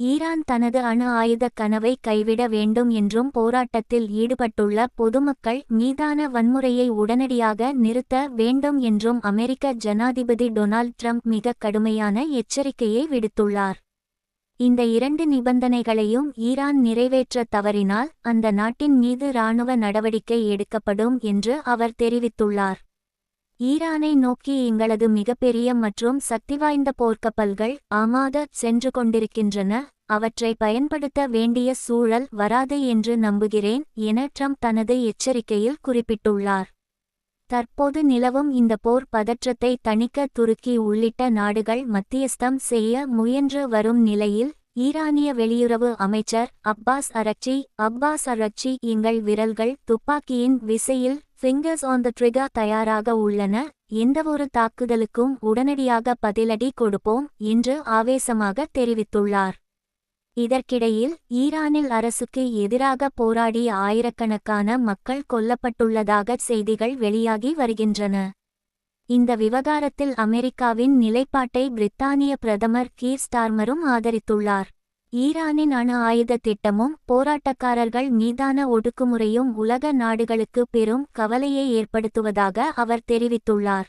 Iran தனது அணு ஆயுதக் கனவை கைவிட வேண்டும் என்றும் போராட்டத்தில் ஈடுபட்டுள்ள பொதுமக்கள் மீதான வன்முறையை உடனடியாக நிறுத்த வேண்டும் என்றும் அமெரிக்க ஜனாதிபதி டொனால்ட் ட்ரம்ப் மிக கடுமையான எச்சரிக்கையை விடுத்துள்ளார். இந்த இரண்டு நிபந்தனைகளையும் ஈரான் நிறைவேற்ற தவறினால் அந்த நாட்டின் மீது இராணுவ நடவடிக்கை எடுக்கப்படும் என்று அவர் தெரிவித்துள்ளார். ஈரானை நோக்கி எங்களது மிகப்பெரிய மற்றும் சக்திவாய்ந்த போர்க்கப்பல்கள் ஆமாத சென்று கொண்டிருக்கின்றன அவற்றை பயன்படுத்த வேண்டிய சூழல் வராது என்று நம்புகிறேன் என ட்ரம்ப் தனது எச்சரிக்கையில் குறிப்பிட்டுள்ளார். தற்போது நிலவும் இந்த போர் பதற்றத்தை தணிக்க துருக்கி உள்ளிட்ட நாடுகள் மத்தியஸ்தம் செய்ய முயன்று வரும் நிலையில் ஈரானிய வெளியுறவு அமைச்சர் அப்பாஸ் அரக்சி அப்பாஸ் அரக்சி எங்கள் விரல்கள் துப்பாக்கியின் விசையில் ஃபிங்கர்ஸ் ஆன் த ட்ரிகா தயாராக உள்ளன. எந்தவொரு தாக்குதலுக்கும் உடனடியாக பதிலடி கொடுப்போம் என்று ஆவேசமாக தெரிவித்துள்ளார். இதற்கிடையில் ஈரானில் அரசுக்கு எதிராக போராடிய ஆயிரக்கணக்கான மக்கள் கொல்லப்பட்டுள்ளதாக செய்திகள் வெளியாகி வருகின்றன. இந்த விவகாரத்தில் அமெரிக்காவின் நிலைப்பாட்டை பிரித்தானிய பிரதமர் கீர் ஸ்டார்மரும் ஆதரித்துள்ளார். ஈரானின் அணு ஆயுத திட்டமும் போராட்டக்காரர்கள் மீதான ஒடுக்குமுறையும் உலக நாடுகளுக்கு பெரும் கவலையை ஏற்படுத்துவதாக அவர் தெரிவித்துள்ளார்.